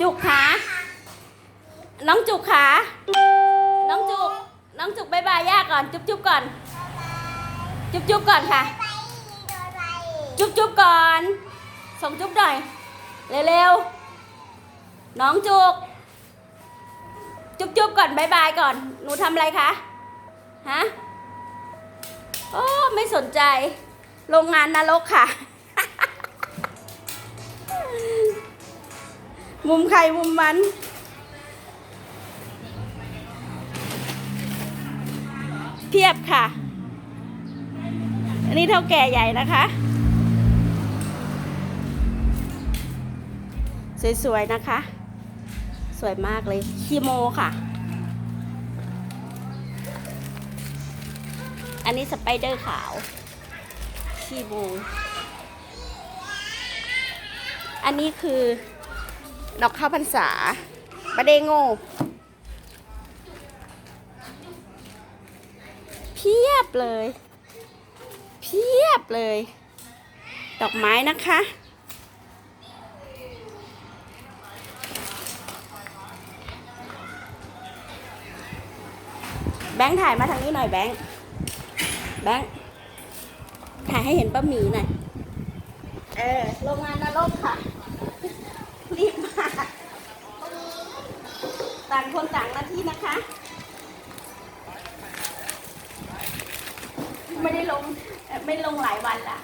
จุกขาน้องจุกขาน้องจุก น้องจุกบายบายย่าก่อน จุ๊บจุ๊บก่อน จุ๊บจุ๊บก่อนค่ะ จุ๊บจุ๊บก่อน ส่งจุ๊บหน่อย เร็วๆ น้องจุก จุ๊บจุ๊บก่อนบายบายก่อน หนูทำอะไรคะ ฮะ โอ้ ไม่สนใจ โรงงานนรกค่ะ มุมใครมุมมันเพียบค่ะ อันนี้เท่าแก่ใหญ่นะคะ สวยๆนะคะ สวยมากเลยคีโมค่ะอันนี้สไปเดอร์ขาวคีโมอันนี้คือ ดอกข้าวพรรษาประเดงโงเพียบเลย เพียบเลย ดอกไม้นะคะ แบงค์ถ่ายมาทางนี้หน่อยแบงค์ แบงค์ถ่ายให้เห็นป้าหมีหน่อย เออ โรงงานนรกค่ะ รีบมาต่างคนต่างหน้าที่นะคะ ไม่ได้ลงไม่ลงหลายวันละ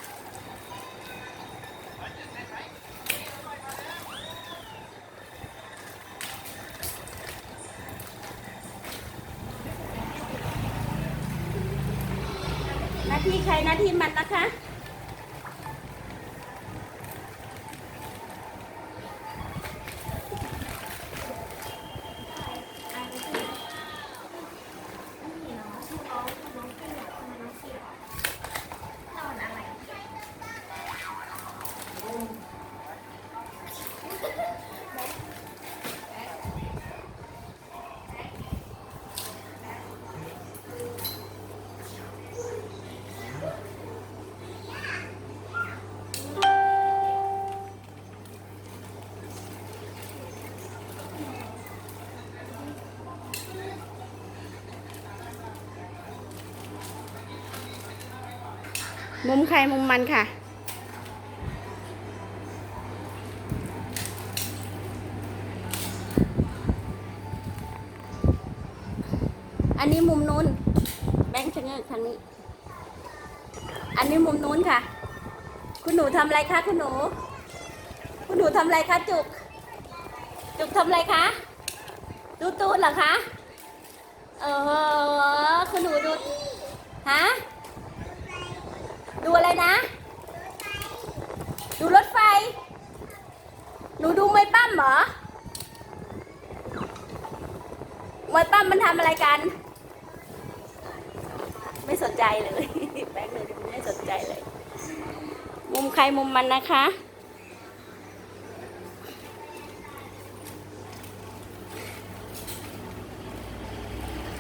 หน้าที่ใครหน้าที่มันนะคะ มุมใครมุมมันค่ะ อันนี้มุมนู้น แบงค์ชะเง้อทางนี้ อันนี้มุมนู้นค่ะ คุณหนูทำอะไรคะคุณหนู คุณหนูทำอะไรคะจุก จุกทำอะไรคะ ดูตูนเหรอคะ เออคุณหนูดู ฮะ ดูอะไรนะ ดูรถไฟ หนูดูมวยปั้มเหรอมวยปั้มมันทำอะไรกัน ไม่สนใจเลยแบงค์เลยไม่สนใจเลย มุมใครมุมมันนะคะ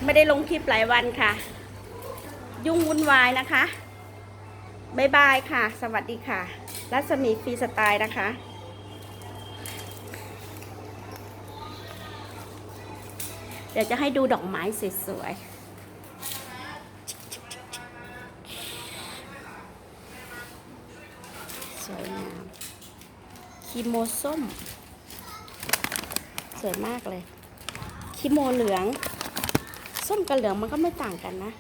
ไม่ได้ลงคลิปหลายวันค่ะ ยุ่งวุ่นวายนะคะ บายบายค่ะ สวัสดีค่ะ รัศมีฟรีสไตล์นะคะเดี๋ยวจะให้ดูดอกไม้สวยๆ สวยงามคีโมส้ม สวยมากเลยคีโมเหลือง ส้มกับเหลืองมันก็ไม่ต่างกันนะ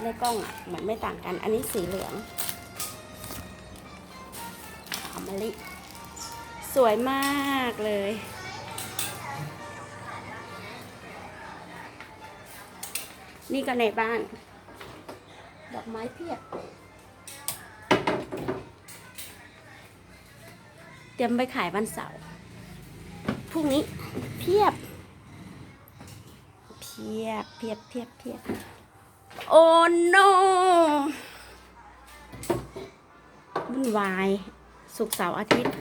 ในกล้องอะเหมือนไม่ต่างกัน อันนี้สีเหลืองหอมมะลิ สวยมากเลย นี่ก็ในบ้าน ดอกไม้เพียบ เตรียมไปขายวันเสาร์พรุ่งนี้เพียบ เพียบเพียบเพียบเพียบ โอ้ no วุ่นวาย สุกเสาร์อาทิตย์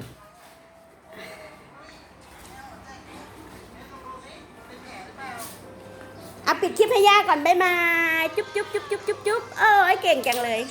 เอาปิดคลิปให้ย่าก่อนบ๊ายบาย จุ๊บจุ๊บจุ๊บจุ๊บจุ๊บจุ๊บเออไอเก่งจังเลย